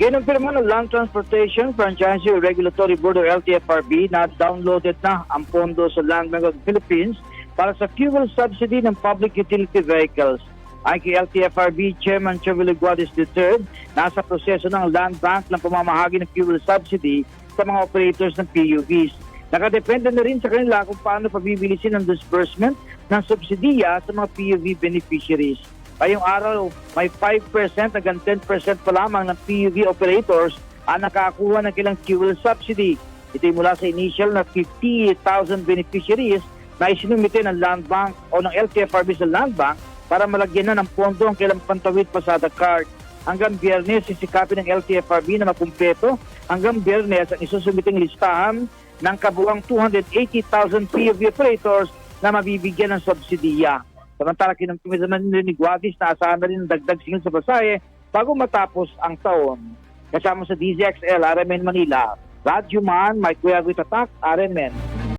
Kinumpirma ng Land Transportation Franchise Regulatory Board o LTFRB na downloaded na ang pondo sa Land Bank of the Philippines para sa fuel subsidy ng public utility vehicles. Ay kay LTFRB Chairman Chavili Guadis III, nasa proseso ng Land Bank ng pamamahagi ng fuel subsidy sa mga operators ng PUVs. Nakadepende na rin sa kanila kung paano pabibilisin ang disbursement ng subsidiya sa mga PUV beneficiaries. Ngayong araw, may 5% hanggang 10% pa lamang ng PUV operators ang nakakuha ng kilang fuel subsidy. Ito'y mula sa initial na 50,000 beneficiaries na isinumite ng Land Bank o ng LTFRB sa Land Bank para malagyan na ng pondo ang kilang pantawid pasada card. Hanggang biyernes, sisikapin ng LTFRB na makumpleto hanggang biyernes ang isusumiting listahan ng kabuang 280,000 PUV operators na mabibigyan ng subsidiya. Samantala, kinumpirma naman ni Guadis na asahan na rin dagdag singil sa basahe bago matapos ang taon. Kasama sa DZXL, RMN Manila, Radyo Man, Mike Kuya Tatak, RMN.